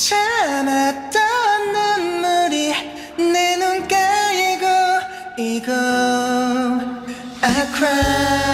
참았던 눈물이 내 눈가에 고이고 I cry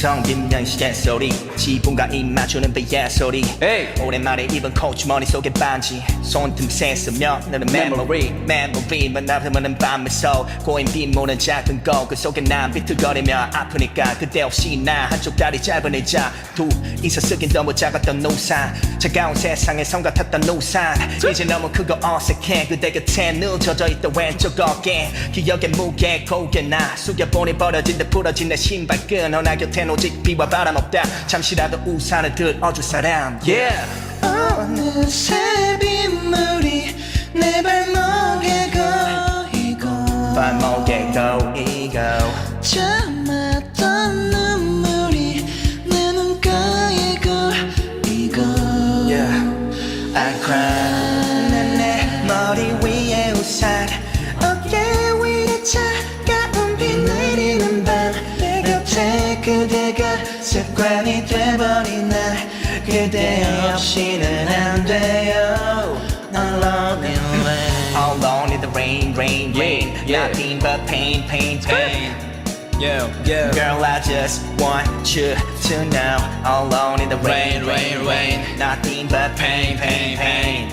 정빈명 시계 소리 지붕과 입 맞추는 배의 소리. 에이. 오랜만에 입은 코치 머릿속에 반지. 손틈새 스며드는 메모리 메모리 만나보는 밤에서 고인 빗모는 작은 거그 속에 난 비틀거리며 아프니까 그때 없이 나 한쪽 다리 짧은 의자. 두 이서 쓰긴 너무 작았던 노산 차가운 세상에 성 같았던 노산 이제 너무 크고 어색해. 그대 곁에 늦어져 있던 왼쪽 어깨. 기억의 무게 고개 나 숙여보니 버려진 듯 부러진 내 신발끈. 어나 곁엔 오직 비와 바람 없다 잠시라도 우산을 들어줄 사람 yeah. 어느새 빗물이 내 발목에 고이고 발목에 고이고 참았던 눈물이 내 눈가에 고이고 yeah. I cry 습관이 돼버린 날 그대 없이는 안 돼요 Alone in rain Alone in the rain rain rain Yeah, yeah. Nothing but pain pain pain Yeah, yeah. Girl, I just want you to know Alone in the rain, Rain, rain, rain. Nothing but pain, pain, pain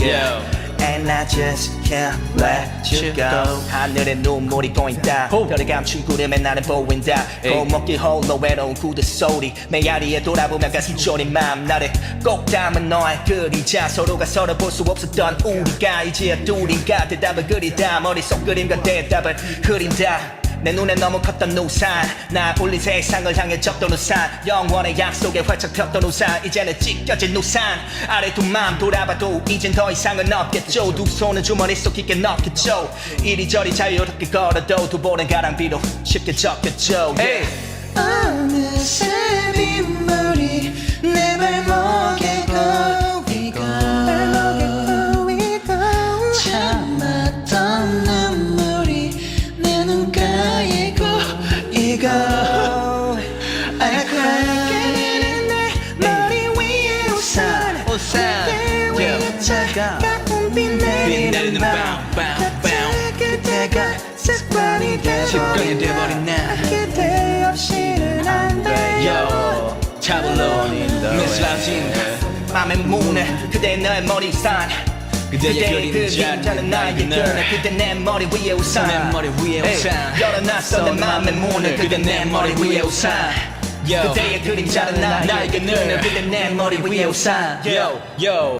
Yo. And I just can't let you go. 하늘에 눈물이 고인다. 호. 별을 감춘 구름에 나는 보인다. 고목길 홀로 외로운 구두 소리. 메아리에 돌아보면 가슴 졸인 맘 나를 꼭 담은 너의 그림자. 서로가 서로 볼 수 없었던 우리가 이제야 둘인가. 대답을 그리다. 머릿속 그림과 대답을 흐린다 내 눈에 너무 컸던 우산. 나 울린 세상을 향해 졌던 우산. 영원의 약속에 활짝 폈던 우산. 이제는 찢겨진 우산. 아래 두맘 돌아봐도 이젠 더 이상은 없겠죠. 두 손은 주머니 속 깊게 넣겠죠. 이리저리 자유롭게 걸어도 두 볼은 가랑비로 쉽게 적겠죠. Hey. 어느새 빗물이 내 발목에 고이고 참았 Yeah. 차가운 비 내리는 밤. 그대가 습관이 돼버린 날. 그대 없이는 안 돼요 Yo. 차블론. 미스라진. 맘의 문을 그대 너의 머리 산 그대의 그림자는 나의 나의 그늘 그늘. 그대 내 머리 위에 우산 내 머리 위에 우산. 열어놨어 내 맘의 문을 그대 내 머리 위에 우산 Yo. 그대의 그림자는 나, 나의 그늘 그대 내 머리 위에 우산 Yo, yo.